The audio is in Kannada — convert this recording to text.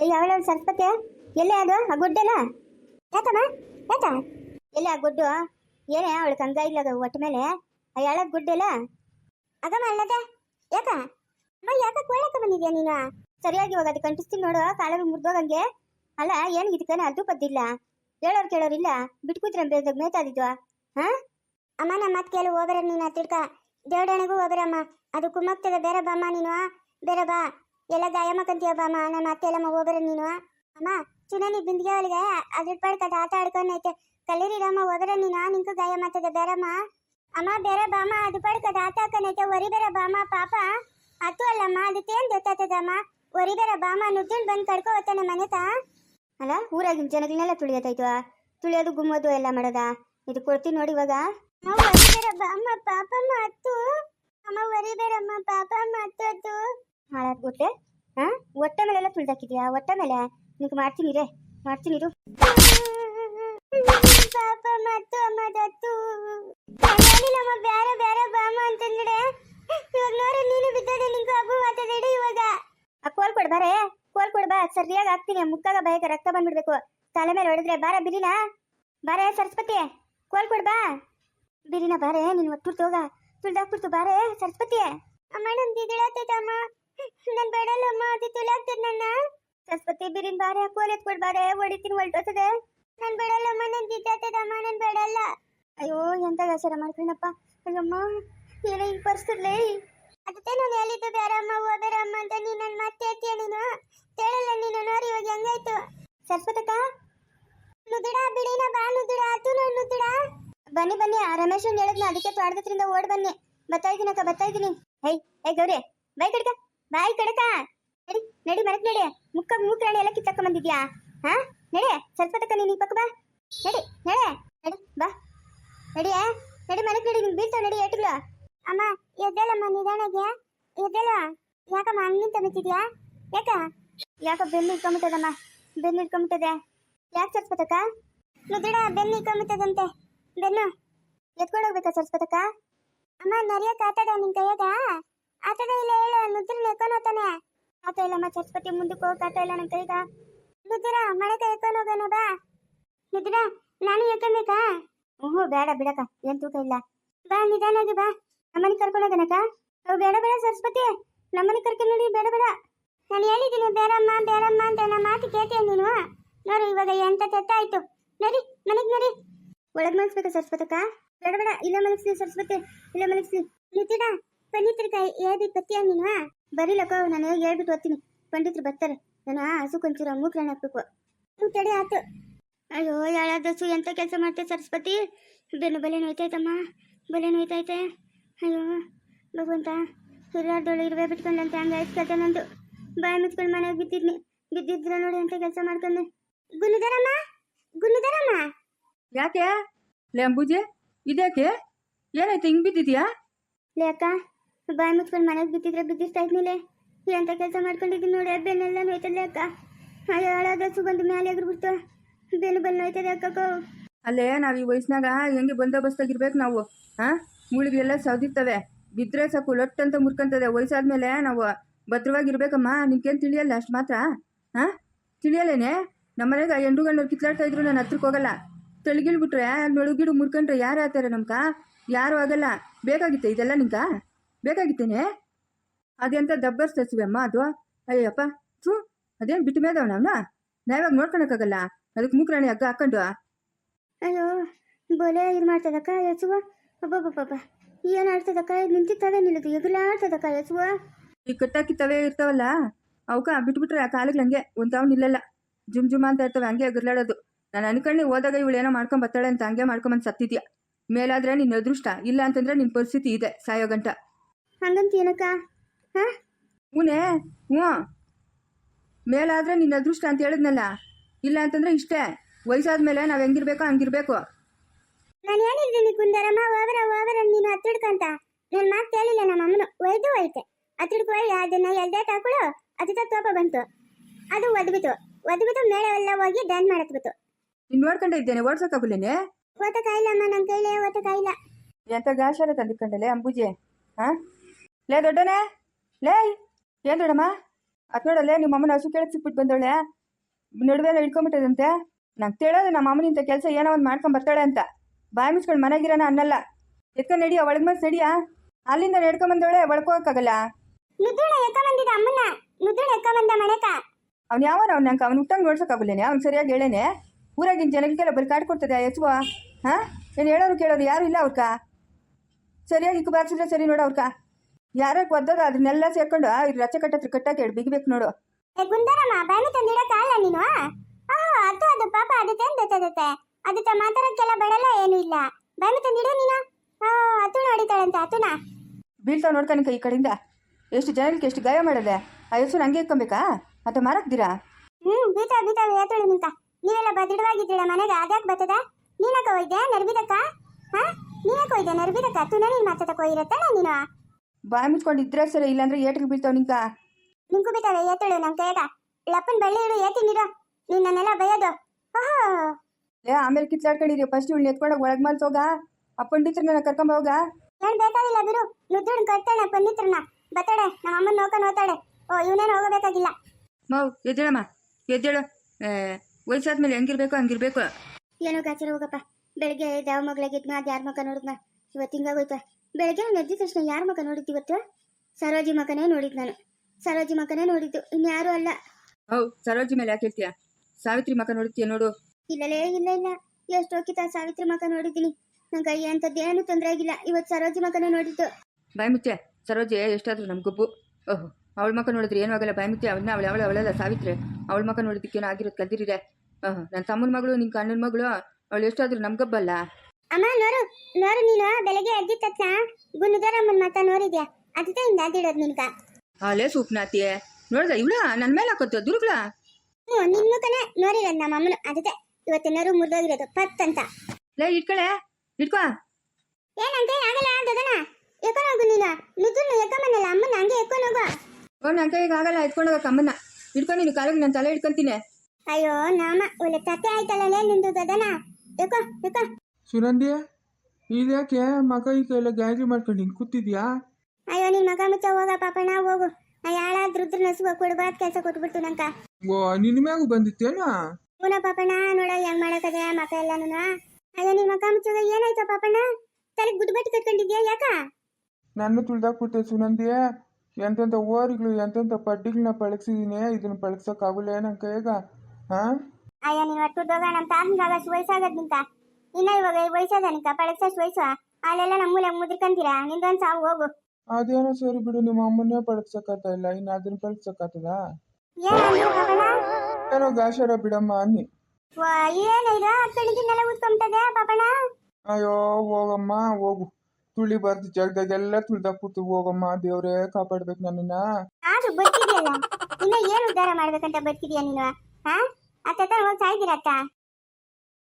ಯಾವಳ ಸರಸ್ವತಿ? ಎಲ್ಲೇ ಅದು? ಆ ಗುಡ್ಡಲ್ಲ? ಯಾಕಮ್ಮ? ಯಾಕ? ಎಲ್ಲ ಆ ಗುಡ್ಡು? ಏನೇ ಅವಳು ಕಂಗ ಇಲ್ಲ ಒಟ್ಟ ಮೇಲೆ? ಆ ಗುಡ್ಡಲ್ಲ? ಗುಡ್ಡೆಲ್ಲ ಆಗಮ್ಮ ಯಾಕ? ಅಮ್ಮ, ಯಾಕ ಕೋಳಕ ಬಂದಿದ್ಯಾ ನೀನು? ಸರಿಯಾಗಿ ಇವಾಗ ಅದು ಕಂಟಿಸ್ತೀನಿ ನೋಡು ಕಾಲಲ್ಲಿ ಮುರಿದೋಗಂಗೆ. ಅಲ್ಲ, ಏನು ಇದಕ್ಕೇನೆ ಅದು ಪದ್ದಿಲ್ಲ ಹೇಳೋರು ಕೇಳೋರಿಲ್ಲ ಬಿಟ್ಕೂತ್ರ ಬೇದಾಗ ಮೇತಾದಿದ್ವ ಹಾ? ಅಮ್ಮ ನಮ್ಮ ಮಾತು ಕೇಳು ಹೋಗ್ಬರ ನೀನು ತಿಡ್ಕ ದೇವಡಣೆಗೂ ಹೋಗ್ಬರಮ್ಮ ಅದು ಕುಮ್ಮಕ್ತದ, ಬೇರೆ ಬಾಮ್ಮ ನೀನು ಬೇರೆ ಬಾ. ಎಲ್ಲ ಗಾಯ ಕಂತೀವಪ್ಪ ಬಾಮ್ಮ ನಮ್ಮ ಅತ್ತೆ ಎಲ್ಲ ಹೋಗ್ಬರ ನೀನು ಅಮ್ಮ ಚುನಾನಿ ಬಿಂದಿಗೆ ಅವಳಿಗೆ ಅದ್ರ ಪಡ್ಕದ ಆಟ ಆಡ್ಕೊಂಡೈತೆ ಕಲೀರಿರಮ್ಮ ಹೋಗ್ರ ನೀನು ನಿಂಕು ಗಾಯ ಮಾತದ ಬೇರಮ್ಮ? ಅಮ್ಮ, ಬೇರೆ ಬಾಮ ಅದು ಪಡ್ಕದ ಆಟ ಹಾಕೊಂಡೈತೆ ಒರಿ ಬೇರೆ ಬಾಮ ಪಾಪ. ಅತ್ತು ಅಲ್ಲಮ್ಮ, ಅದಕ್ಕೇನ್ ಗೊತ್ತಾಗ್ತದಮ್ಮ ಒರಿ ಬೇರೆ ಬಾಮ ನುಗ್ಗಿಂಡ್ ಬಂದು ಕಡ್ಕೊ ಹೋಗ್ತಾನೆ ಮನೆತ ಅಲ್ಲ, ಊರಾಗಿನ ಜನಗಳನ್ನೆಲ್ಲ ತುಳಿಯೋದಾಯ್ತು ತುಳಿಯೋದು, ಗುಮ್ಮೋದು ಎಲ್ಲ ಮಾಡದ? ಇದು ಕೊಡ್ತೀನಿ ನೋಡಿ ಇವಾಗ. ಬಾಮ ಪಾಪಮ್ಮ ಅತ್ತು ಅಮ್ಮ ಒರಿ ಬೇರಮ್ಮ ಪಾಪಮ್ಮ ಅತ್ತು ಹಾಳಾದ್ ಗೊತ್ತೆ ಹಾ ಮೇಲೆ ಎಲ್ಲ ಒಟ್ಟ ಮೇಲೆ? ನಿಂಗೆ ಮಾಡ್ತೀನಿ ರೇ ಮಾಡ್ತೀನಿ ಇರು. ಪಾಪ ಮತ್ತು ಅಮ್ಮ ದತ್ತು ನಮ್ಮ ಬೇರೆ ಬೇರೆ ಬಾಮ ಅಂತಂದ್ರೆ ಇವಾಗ ನೋಡ್ರಿ ನೀನು ಬಿದ್ದದೆ ನಿಂಗೂ, ಅಬ್ಬು ಮಾತಾಡಿ ಇವಾಗ. ಆ, ಕೋಲ್ ಕೊಡ್, ಬಾರೆ. ಕೋಲ್ ಕೊಡ್, ಬಾ. ಸರಿಯಾಗಿ ಹಾಕ್ತೀನಿ. ಮುಕ್ಕಾಗ ಬಯಕ ರಕ್ತ ಬಂದ್ಬಿಡ್ಬೇಕು. ತಲೆ ಮೇಲೆ ಹೊಡೆದ್ರೆ, ಬಾರ, ಬಿರಿನಾ? ಬಾರೆ, ಸರಸ್ವತಿ, ಕೋಲ್ ಕೊಡ್, ಬಾ. ಬಿರಿನ, ಬಾರೆ, ನೀನು ಒಟ್ಟು ಹೋಗ. ತುಳ್ದಾಕ್ಬಿಡ್ತು, ಬಾರೆ, ಸರಸ್ವತಿ. ಅಮ್ಮ ನನ್ ದಿದಿಳಾಗ್ತೈತಮ್ಮ ನನ್ ಬೇಡಲ್ಲಮ್ಮ ಅದು ತುಳಾಗ್ತದ ನನ್ನ. ಸರಸ್ವತಿ ಬಿರಿನ್ ಬಾರೆ ಕೋಲ್ ಎತ್ಕೊಡ್ಬಾರೆ ಹೊಡಿತೀನಿ ಹೊಲ್ಟೋತದೆ ನನ್ ಬೇಡಲ್ಲಮ್ಮ ನನ್ ಅಮ್ಮ, ನನ್ ಬೇಡಲ್ಲ. ಅಯ್ಯೋ, ಎಂತ ಬೇಸರ ಮಾಡ್ಕೊಂಡಪ್ಪ. ಅಯ್ಯಮ್ಮ, ಏನೋ ಹಿಂಗ್ ಪರಿಸ್ಥಿತಿಲೇ? ಅದಕ್ಕೆ ನಾನು ಹೇಳಿದ್ದು ಬೇರಮ್ಮ ಹೋಗಬೇರಮ್ಮ ಅಂತ. ನೀನ್ ನನ್ ಮತ್ತೆ ಹೇಳ್ತೀಯ ನೀನು? ಕೇಳಲ್ಲ ನೀನು, ನೋಡಿ ಇವಾಗ ಹೆಂಗಾಯ್ತು. ಸರಸ್ವತಕ್ಕ ನುದುಡ ಬಿಡಿನ ಬಾ ನುದುಡ ನೋಡ್ ನುದಿಡ ಬನ್ನಿ ಬನ್ನಿ, ಆ ರಮೇಶನ್ ಹೇಳಿದ್ನ, ಅದಕ್ಕೆ ತೋಟದತ್ರಿಂದ ಓಡ್ ಬನ್ನಿ. ಬರ್ತಾ ಇದ್ದೀನಕ್ಕ ಬರ್ತಾ ಇದೀನಿ. ಹೈ ಹೇ ಗೌರಿ ಬೈ ಕಡ್ಕ ಬಾಯ್ ಕಡಕ ನಡಿ ನಡಿ ಮರಕ್ ನಡಿ. ಮುಕ್ಕ ಮೂಕ್ರಾಣಿ ಎಲ್ಲ ಕಿತ್ತಕ್ಕ ಬಂದಿದ್ಯಾ? ಹಾ? ನಡಿ, ಸ್ವಲ್ಪ ತಕ್ಕ ನೀನು ಪಕ್ಕ ಬಾ. ನಡಿ, ನಡೆ, ನಡಿ, ಬಾ. ನಡಿ ನಡಿ ಮರಕ್ ನಡಿ, ನಿಂಗೆ ಬೀಳ್ತಾವ ನಡಿ ಏಟುಗಳು. ಅಮ್ಮ, ಎದ್ದಲ್ಲಮ್ಮ ನಿಧಾನಗೆ ಎದ್ದಲ್ಲ? ಯಾಕಮ್ಮ ಹಂಗಿಂತ ನಿಂತಿದ್ಯಾ ಯಾಕ? ಯಾಕ ಬೆನ್ನು ಇಟ್ಕೊಂಬಿಟ್ಟದಮ್ಮ ಬೆನ್ನು ಇಟ್ಕೊಂಬಿಟ್ಟದೆ ಯಾಕೆ ಸರ್ಸ್ಪತಕ್ಕ ನುದ್ರಡ ಬೆನ್ನು ಇಟ್ಕೊಂಬಿಟ್ಟದಂತೆ ಬೆನ್ನು ಎತ್ಕೊಂಡು ಹೋಗ್ಬೇಕಾ ಸರ್ಸ್ಪತಕ್ಕ ಅಮ್ಮ, ನರಿಯಕ್ಕೆ ಆತದ ನಿನ್ ಕೈಯಾಗ? ಆತದ ಇಲ್ಲ ಹೇಳು ನುದ್ರ ಹೋಗ್ತಾನೆ. ಆತ ಇಲ್ಲಮ್ಮ ಚರ್ಸ್ಪತಿ ಮುಂದಕ್ಕೆ ಹೋಗಿ ಆತ ಇಲ್ಲ ನನ್ನ ಕೈಗ. ನುದ್ರ ಮಳೆಕ ಎತ್ಕೊಂಡು ಹೋಗೋಣ ಬಾ. ನುದ್ರ ನಾನು ಎತ್ಕೊಬೇಕಾ ಓಹೋ ಬೇಡ ಬಿಡಕ್ಕ ಏನ್ ತೂಕ ಇಲ್ಲ. ಬಾ ನಿಧಾನಾಗಿ ಬಾ. ನಮ್ಮನೆ ಕರ್ಕೊಂಡು ಹೋಗೋಣಕ್ಕ? ಅವು ಬೇಡ ಬೇಡ ಸರಸ್ವತಿ. ನಮ್ಮನೆ ಕರ್ಕೊಂಡು ನೋಡಿ ಬೇಡ ಬೇಡ. ನಾನು ಹೇಳಿದ್ದೀನಿ ಬೇಡಮ್ಮ ಬೇಡಮ್ಮ ಅಂತ ನಮ್ಮ ಮಾತು ಕೇಳ್ತೀಯ ನೀನು? ನೋಡು ಇವಾಗ ಎಂತ ತೆತ್ತ ಆಯ್ತು ನೋಡಿ ಮನೆಗೆ ನೋಡಿ. ಒಳಗೆ ಮಲಗಿಸ್ಬೇಕಾ ಸರಸ್ವತಕ್ಕ. ಬೇಡ ಬೇಡ ಇಲ್ಲ ಮಲಗಿಸ್ಲಿ ಸರಸ್ವತಿ. ಇಲ್ಲ ಮಲಗಿಸ್ಲಿ ನಿಂತಿಡ ಪಂಡಿತರಿಕಾಯಿ ಏದಿ ಪತ್ತಿಯ ನೀನು? ಬರೀಲಕ್ಕ ನಾನು ಹೇಳ್ಬಿಟ್ಟು ಓದ್ತೀನಿ ಪಂಡಿತರು ಬರ್ತಾರೆ. ನಾನು ಹಸು ಕೊಂಚೂರ ಮೂಕ್ರಣ ಹಾಕ್ಬೇಕು. ಹ್ಞೂ ತಡೆ ಆತು. ಅಯ್ಯೋ ಯಾಳದಸು ಎಂತ ಕೆಲಸ ಮಾಡ್ತೆ ಸರಸ್ವತಿ? ಬೆನ್ನು ಬಲೆ ನೋಯ್ತೈತಮ್ಮ ಬಲೆ ನೋಯ್ತೈತೆ ಅಯ್ಯೋ ಭಗವಂತ ಹಿರಿಯಾರ್ದೊಳು ಇರುವೆ ಬಿಟ್ಕೊಂಡಂತೆ. ಹಂಗಾಯ್ತು ಕತೆ ನಂದು. ಬಾಯಿ ಮುಚ್ಕೊಂಡು ಮನೆಗೆ ಬಿದ್ದಿದ್ನಿ. ಬಿದ್ದಿದ್ರ ನೋಡಿ ಅಂತ ಕೆಲಸ ಮಾಡ್ಕೊಂಡೆ. ಗುನ್ನಿದಾರಮ್ಮ ಗುನ್ನಿದಾರಮ್ಮ ಯಾಕೆ? ಲೇ ಅಂಬೂಜೆ ಇದ್ಯಾಕೆ? ಏನಾಯ್ತು ಹಿಂಗೆ ಬಿದ್ದಿದ್ಯಾ? ಲೇ ಅಕ್ಕ ಬಾಯಿ ಮುಚ್ಕೊಂಡು ಮನೆಗೆ ಬಿದ್ದಿದ್ರೆ ಬಿದ್ದಿಸ್ತಾ ಇದ್ನಿಲೆ. ಎಂತ ಕೆಲಸ ಮಾಡ್ಕೊಂಡಿದ್ದೀನಿ ನೋಡಿ ಬೆನ್ನೆಲ್ಲ ನೋಯ್ತದೆ ಅಕ್ಕ. ಹಾಳಾದ ಸುಗಂಧ ಮೇಲೆ ಎಗ್ರುಬಿಡ್ತು. ಬೆನ್ನು ಬಂದು ನೋಯ್ತದೆ ಅಕ್ಕ ಅಲ್ಲೇ, ನಾವು ಈ ವಯಸ್ಸಿನಾಗ ಹೆಂಗೆ ಬಂದೋಬಸ್ತಾಗಿರ್ಬೇಕು ನಾವು ಹಾಂ ಮೂಳಿಗೆಲ್ಲ ಸೌದಿರ್ತವೆ ಬಿದ್ದರೆ ಸಾಕು ಲೊಟ್ ಅಂತ ಮುರ್ಕೊಂತದೆ. ವಯಸ್ಸಾದ್ಮೇಲೆ ನಾವು ಭದ್ರವಾಗಿರ್ಬೇಕಮ್ಮ ನಿನ್ಗೇನು ತಿಳಿಯಲ್ಲ ಅಷ್ಟು ಮಾತ್ರ ಹಾಂ ತಿಳಿಯಲ್ಲೇನೆ? ನಮ್ಮನೆಗೆ ಗಂಡು ಕಿತ್ಲಾಡ್ತಾ ಇದ್ರು, ನಾನು ಹತ್ರಕ್ಕೆ ಹೋಗಲ್ಲ. ತಳಿಗಿಳ್ಬಿಟ್ರೆ, ನೊಳಗಿಡು ಮುರ್ಕೊಂಡ್ರೆ ಯಾರು ಆತಾರೆ ನಮ್ಕ? ಯಾರು ಆಗಲ್ಲ. ಬೇಕಾಗಿತ್ತೆ ಇದೆಲ್ಲ ನಿಂಕ ಬೇಕಾಗಿತ್ತೇನೆ ಅದೆಂತ ದಬ್ಬರ್ ಸಸಿವೆ ಅಮ್ಮ ಅದು? ಅಯ್ಯಪ್ಪ ಥೂ ಅದೇನು ಬಿಟ್ಟು ಮೇದವ ಅವನ? ನಾವಾಗ ನೋಡ್ಕೊಳಕ್ಕಾಗಲ್ಲ ಅದಕ್ಕೆ ಮೂಕ್ರಾಣಿ ಹಗ್ಗ ಹಾಕೊಂಡು. ಅಯ್ಯೋ ಬೋಲೆ ಇದು ಮಾಡ್ತದಕ್ಕ ಯಸುವ? ಅಬ್ಬಬ್ಬಬ್ಬ ಏನು ಆಡ್ತದಕ್ಕ ನಿಂತಿತ್ತವೆ ನಿಲ್ಲದು ಎಗುಲಾಡ್ತದಕ್ಕ ಯಸುವ? ಈ ಕಟ್ಟಾಕಿತ್ತವೆ ಇರ್ತಾವಲ್ಲ ಅವಕ ಬಿಟ್ಬಿಟ್ರೆ ಆ ಕಾಲಿಗೆ ಹಂಗೆ ಒಂದು ತಾವ್ ನಿಲ್ಲಲ್ಲ. ಜುಮ್ ಜುಮ್ ಅಂತ ಇರ್ತವೆ ಹಂಗೆ ಎಗರ್ಲಾಡೋದು ನಾನು ಅನ್ಕೊಂಡು ಹೋದಾಗ ಇವಳು ಏನೋ ಮಾಡ್ಕೊಂಡ್ ಬರ್ತಾಳೆ ಅಂತ ಹಂಗೆ ಮಾಡ್ಕೊಂಬಂದು ಸತ್ತಿದ್ಯಾ. ಮೇಲಾದ್ರೆ ನಿನ್ನ ಅದೃಷ್ಟ ಇಲ್ಲ ಅಂತಂದ್ರೆ ನಿನ್ನ ಪರಿಸ್ಥಿತಿ ಇದೆ ಸಾಯೋ ಗಂಟ. ಹಂಗಂತೀನಕ್ಕ ಹಾ? ಹೂನೇ ಹ್ಞೂ. ಮೇಲಾದ್ರೆ ನಿನ್ನ ಅದೃಷ್ಟ ಅಂತ ಹೇಳಿದ್ನಲ್ಲ? ಇಲ್ಲ ಅಂತಂದ್ರೆ ಇಷ್ಟೇ. ವಯಸ್ಸಾದ್ಮೇಲೆ ನಾವು ಹೆಂಗಿರ್ಬೇಕು ಹಂಗಿರ್ಬೇಕು. ನಾನು ಹೇಳಿದ್ದೀನಿ ಕುಂದರಮ್ಮ ಹೋಗರ ಹೋಗರ ನೀನು ಹತ್ತಿಡ್ಕಂತ ನನ್ನ ಮಾತು ಕೇಳಿಲ್ಲ ನಮ್ಮ ಅಮ್ಮನು. ಒಯ್ದು ಒಯ್ತೆ. ಹತ್ತಿಡ್ಕೊ ಅದನ್ನ ಎಲ್ದೆ ತಾಕೊಳು. ಅದು ತೋಪ ಬಂತು. ಅದು ಒದ್ಬಿತು. ಒದ್ಬಿತು ಎಲ್ಲ ಹೋಗಿ ಡ್ಯಾನ್ ಮಾಡತ್ಬಿತು ನೀನು ನೋಡ್ಕೊಂಡೆ ಇದ್ದೇನೆ ಓಡ್ಸೋಕ್ಕಾಗಲೇನೆ ಓತ ಕಾಯಿಲ್ಲಮ್ಮ ನನ್ನ ಕೈಲೇ ಕಾಯಿಲ್ಲ ಎಂತ ಗಾಶಾಲ ತಂದಿಕೊಂಡಲೆ ಅಂಬುಜಿ? ಹಾಂ? ಲೇ ದೊಡ್ಡನೆ ಲೇ ಏನ್ ದೊಡ್ಡಮ್ಮ? ಅತ್ ನೋಡಲ್ಲೇ ನಿಮ್ಮ ಅಮ್ಮನ ಹಸು ಕೇಳಕ್ಕೆ ಸಿಕ್ಬಿಟ್ಟು ಬಂದವಳೆ. ನಡುವೆ ಹಿಡ್ಕೊಂಬಿಟ್ಟದಂತೆ ನಂಗೆ ತಿಳೋದು ನಮ್ಮ ಅಮ್ಮನಿಂತ ಕೆಲಸ ಏನೋ ಒಂದು ಮಾಡ್ಕೊಂಡ್ ಬರ್ತಾಳೆ ಅಂತ. ಬಾಯಿ ಮುಚ್ಕೊಂಡು ಮನೆಗಿರೋಣ ಅನ್ನಲ್ಲ. ಎತ್ಕೊಂಡು ನಡಿಯ ಒಳಗೆ ಮನ್ಸು ನಡಿಯ? ಅಲ್ಲಿಂದ ನಡ್ಕೊಂಡ್ ಬಂದವಳೆ ಒಳ್ಕೋಕ್ಕಾಗಲ್ಲ ನುದ್ದುಣ ಅಮ್ಮನ ಅಮ್ಮನ್ನ? ಎಕ್ಕ ಮನೆಕ? ಅವ್ನು ಯಾವ ಅವ್ನು ನಂಗೆ ಅವ್ನು ಹುಟ್ಟಂಗೆ ನೋಡ್ಸೋಕ್ಕಾಗಲ್ಲೇನೆ ಅವ್ನು ಸರಿಯಾಗಿ ಹೇಳೇನೆ. ಊರಾಗಿನ ಜನಕ್ಕೆಲ್ಲ ಬರೀ ಕಾಟ್ ಕೊಡ್ತದೆ ಆ ಹಾಂ? ಏನು ಹೇಳೋರು ಕೇಳೋರು ಯಾರು ಇಲ್ಲ ಅವ್ರಕ? ಸರಿಯಾಗಿ ಇಕ್ಕು ಬಾರಿಸಿದ್ರೆ ಸರಿ ನೋಡು ಅವ್ರಕ. ಯಾರೋ ಒದ್ದದ ಅದನ್ನೆಲ್ಲ ಸೇರ್ಕೊಂಡು ಈ ರಚೆ ಕಟ್ಟತ್ರ ಕಟ್ಟಾಕಿ ಹೇಳಿ ಬಿಗಿಬೇಕು ನೋಡು. ಏ ಬಾಣಿ ಬಾಯಿ ತಂದಿಡಕ್ಕಾಗಲ್ಲ ನೀನು ಆ? ಅದು ಅದು ಪಾಪ ಅದಕ್ಕೆ ದತ್ತದತ್ತೆ ಅದಕ್ಕೆ ಮಾತಾಡಕ್ಕೆಲ್ಲ ಬರಲ್ಲ ಏನು ಇಲ್ಲ. ಬಾಯಿ ತಂದಿಡು ನೀನು. ಆ ಅದು ನೋಡಿತಾಳಂತೆ ಅತುನ ಬೀಳ್ತಾವ್ ನೋಡ್ತಾನಕ ಈ ಕಡೆಯಿಂದ. ಎಷ್ಟು ಜನಕ್ಕೆ ಎಷ್ಟು ಗಾಯ ಮಾಡದೆ. ಆ ಹೆಸರು ಹಂಗೆ ಇಕ್ಕೊಬೇಕಾ ಅಥವಾ ಮಾರಕ್ತೀರಾ ಹ್ಮ್ ಬೀತ ಬೀತ ಏತಳು ನಿಂತ. ನೀವೆಲ್ಲ ಬದಿಡವಾಗಿದ್ದೀಳ ಮನೆಗೆ? ಅದ್ಯಾಕೆ ಬರ್ತದ ನೀನಕ್ಕ ಹೋಯ್ದೆ ನರ್ಬಿದಕ್ಕ? ಹಾ ನೀನಕ್ಕ ಹೋಯ್ದೆ ನರ್ಬಿದಕ್ಕ? ತುನ ನೀನ್ ಮಾತಾಡಕ್ ಹೋಗಿರತ್ತಲ್ಲ ನೀನು? ಬಾಯಿ ಮುಚ್ಕೊಂಡು ಇದ್ರೆ ಸರಿ ಇಲ್ಲಾಂದ್ರೆ ಏಟಿಗೆ ಬೀಳ್ತಾವ ನಿಂಕ ನಿಂಕು ಬಿದ್ದಾವೆ ಏತಳು ನಮ್ ಕೈಗ ಲಪ್ಪನ್ ಬಳ್ಳಿ ಇಡು ಏತಿನಿಡು ನೀನ್? ನನ್ನೆಲ್ಲ ಬೈಯೋದು? ಓಹೋ! ಲೇ ಆಮೇಲೆ ಕಿತ್ಲಾಡ್ಕೊಂಡಿರಿ ಫಸ್ಟ್ ಇವಳು ಎತ್ಕೊಂಡೋಗಿ ಒಳಗೆ ಮಲ್ಸೋಗ ಆ ಪಂಡಿತ್ರನ ಕರ್ಕೊಂಬೋಗ ಏನ್ ಬೇಕಾಗಿಲ್ಲ ಬಿಡು. ನುದ್ದುಡ್ ಕಟ್ತಾಳೆ ಪನ್ನಿತ್ರನ ಬತ್ತಾಳೆ ನಮ್ಮ ಅಮ್ಮನ ನೋಕ ಹೋಗ್ತಾಳೆ ಓ ಇವನೇನು ಹೋಗಬೇಕಾಗಿಲ್ಲ? ಮೌ ಎದ್ದೇಳಮ್ಮ ಎದ್ದೇಳು. ವಯಸ್ಸಾದ್ಮೇಲೆ ಹೆಂಗಿರ್ಬೇಕು ಹಂಗಿರ್ಬೇಕು. ಏನೋ ಗಾಚಾರ ಹೋಗಪ್ಪ. ಬೆಳಗ್ಗೆ ಯಾವ ಮಗಳಿಗೆ ಅದು ಯಾರ ಮಗ ನೋಡಿದ್ನ? ಇವತ್ತು ಹಿಂಗಾಗೋಯ್ತ. ಬೆಳಗ್ಗೆ ಎದ್ದ ತಕ್ಷಣ ಯಾರ ಮಗ ನೋಡಿದ್ದು ಇವತ್ತು? ಸರೋಜಿ ಮಕನೇ ನೋಡಿದ್ ನಾನು. ಸರೋಜಿ ಮಕನೇ ನೋಡಿದ್ದು. ಇನ್ಯಾರು ಅಲ್ಲ. ಹೌ ಸರೋಜಿ ಮೇಲೆ ಯಾಕೆ ಹೇಳ್ತೀಯ? ಸಾವಿತ್ರಿ ಮಕ ನೋಡ್ತೀಯ ನೋಡು. ಇಲ್ಲಲೇ ಇಲ್ಲ ಇಲ್ಲ. ಎಷ್ಟು ಹೋಗಿತ್ತ ಸಾವಿತ್ರಿ ಮಕ ನೋಡಿದ್ದೀನಿ. ನಂಗೆ ಅಂಥದ್ದೇನು ತೊಂದರೆ ಆಗಿಲ್ಲ. ಇವತ್ತು ಸರೋಜಿ ಮಕನೇ ನೋಡಿದ್ದು. ಬಾಯಿ ಮುಚ್ಚೆ ಸರೋಜಿ ಎಷ್ಟಾದ್ರು ನಮ್ಮ ಗುಬ್ಬು. ಓಹ್ ಅವಳ ಮಕ ನೋಡಿದ್ರೆ ಏನೂ ಆಗಲ್ಲ. ಬಾಯಿ ಮುಚ್ಚೆ ಅವಳನ್ನ ಅವಳ ಅವಳ ಅವಳಲ್ಲ ಸಾವಿತ್ರಿ. ಅವಳ ಮಕ ನೋಡಿದ್ದಕ್ಕೇನೋ ಆಗಿರೋದು ಕಲ್ದಿರಿದೆ. ಓಹ್ ನನ್ನ ತಮ್ಮನ ಮಗಳು ನಿನ್ನ ಕಣ್ಣನ ಮಗಳು ಅವಳು ಎಷ್ಟಾದ್ರೂ ನಮ್ಮ ಗಬ್ಬಲ್ಲ. ಅಮ್ಮ ನೋರು ನೋರು ನೀನು ಬೆಳಗ್ಗೆ ಎದ್ದಿದ ತಕ್ಷಣ ಗುನ್ನುದರಮ್ಮನ ಮತ ನೋಡಿದ್ಯಾ? ಅದಕ್ಕೆ ಹಿಂಗೆ ಅದಿಡೋದು ನಿನ್ಗ. ಅಲ್ಲೇ ಸೂಪ್ನಾತಿ ನೋಡ್ದ ಇವಳ ನನ್ನ ಮೇಲೆ ಹಾಕೋತ ದುರ್ಗಳ? ಹ್ಞೂ ನಿನ್ ಮುಖನೇ ನೋಡಿರೋದು ನಮ್ಮ ಅಮ್ಮನು. ಅದಕ್ಕೆ ಇವತ್ತೆಲ್ಲರೂ ಮುರಿದೋಗಿರೋದು ಪತ್ ಅಂತ ಲೇ ಇಟ್ಕೊಳೆ ಇಟ್ಕೋ. ಏನಂತೆ ಆಗಲ್ಲ ದದನ ಎಕ್ಕೊಂಡು ಹೋಗು ನೀನು. ನಿಜನ್ನು ಎಕ್ಕಮ್ಮನಲ್ಲ ಅಮ್ಮನ ಹಂಗೆ ಎಕ್ಕೊಂಡು ಹೋಗು. ಓ ನನ್ನ ಕೈಗೆ ಆಗಲ್ಲ ಎತ್ಕೊಂಡು ಹೋಗಕ್ಕೆ ಅಮ್ಮನ ಇಟ್ಕೊಂಡು ನೀನು ಕಾಲಿಗೆ ನನ್ನ ತಲೆ ಇಟ್ಕೊಂತೀನಿ ಅಯ್ಯೋ ನಾಮ ಒಳ್ಳೆ ಕತೆ ಆಯ್ತಲ್ಲ ನಿಂದು ದದನ ಎಕ್ಕೋ ಎಕ್ಕೋ ಸುನಂದಿ ಇದ್ಯಾಕೆ ಮಗ ಈ ಕೈಲ ಗಾಯತ್ರಿ ಮಾಡ್ಕೊಂಡು ಹಿಂಗೆ ಕೂತಿದ್ಯಾ? ಅಯ್ಯೋ ನಿನ್ ಮಗ ಮುಚ್ಚ ಹೋಗ ಪಾಪಣ್ಣ ಹೋಗು. ನಾ ಯಾಳಾದ್ರೂ ರುದ್ರ ನಸುವ ಕೊಡ್ಬಾರ್ದು ಕೆಲಸ ಕೊಟ್ಬಿಡ್ತು ನಂಕ ಓ ನಿನ್ನ ಮ್ಯಾಗು ಬಂದಿತ್ತೇನೋ? ಹೂನ ಪಾಪಣ್ಣ ನೋಡ ಹೆಂಗ್ ಮಾಡಕದೆ ಮಕ ಎಲ್ಲಾನು ಅಯ್ಯೋ ನಿನ್ ಮಗ ಮುಚ್ಚೋಗ ಏನಾಯ್ತ ಪಾಪಣ್ಣ? ತಲೆಗೆ ಗುಡ್ ಬಟ್ಟೆ ಕಟ್ಕೊಂಡಿದ್ಯಾ ಯಾಕ? ನನ್ನ ತುಳ್ದಾಕ್ಬಿಟ್ಟೆ ಸುನಂದಿ ಎಂತೆಂಥ ಓರಿಗಳು ಎಂತೆಂಥ ಪಡ್ಡಿಗಳನ್ನ ಪಳಗ್ಸಿದೀನಿ ಇದನ್ನ ಪಳಗ್ಸೋಕ್ಕಾಗಲ್ಲ ಏನಂಕ ಈಗ ಹಾಂ? ಅಯ್ಯೋ ನೀನ್ ಹೋಗ ನಮ್ ತಾತನ್ಗಾಗ ವಯಸ್ಸಾಗದ್ ನಿಂತ ಇನ್ನ ಇವಾಗ ಈ ವಯಸ್ಸಾದ ನಿಂಕ ಪಳಗ್ಸಷ್ಟು ವಯಸ್ಸು? ಅಲ್ಲೆಲ್ಲ ನಮ್ಮ ಮೂಲೆ ಮುದ್ರಕಂತೀರಾ? ನಿಂದೊಂದ್ ಸಾವು ಹೋಗು. ಅದೇನೋ ಸರಿ ಬಿಡು ನಿಮ್ಮ ಅಮ್ಮನ್ನೇ ಪಳಗ್ಸಕ್ಕಾಗ್ತಾ ಇಲ್ಲ. ಇನ್ನು ಅದನ್ನ ಪಳಗ್ಸಕ್ಕಾಗ್ತದ ಏನ್ ಗಾಶರ ಬಿಡಮ್ಮ ಅನ್ನಿ. ಏನಿದು ನೆಲ ಉತ್ಕೊಂಬಿಟ್ಟದೆ ಪಾಪಣ್ಣ? ಅಯ್ಯೋ ಹೋಗಮ್ಮ ಹೋಗು. ತುಳಿ ಬರ್ದು ತುಳಿದಾಗ ಕೂತು ಹೋಗಮ್ಮ ದೇವ್ರೇ ಕಾಪಾಡ್ಬೇಕು ನನ್ನನ್ನ. ಆದ್ರೂ ಬದುಕಿದ್ಯಲ್ಲ? ಇನ್ನ ಏನು ಉದ್ಧಾರ ಮಾಡ್ಬೇಕಂತ ಬದುಕಿದ್ಯಾ ನೀನು ಹಾ ಅತ್ತ ಹೋಗಿ ಸಾಯ್ದಿರತ್ತ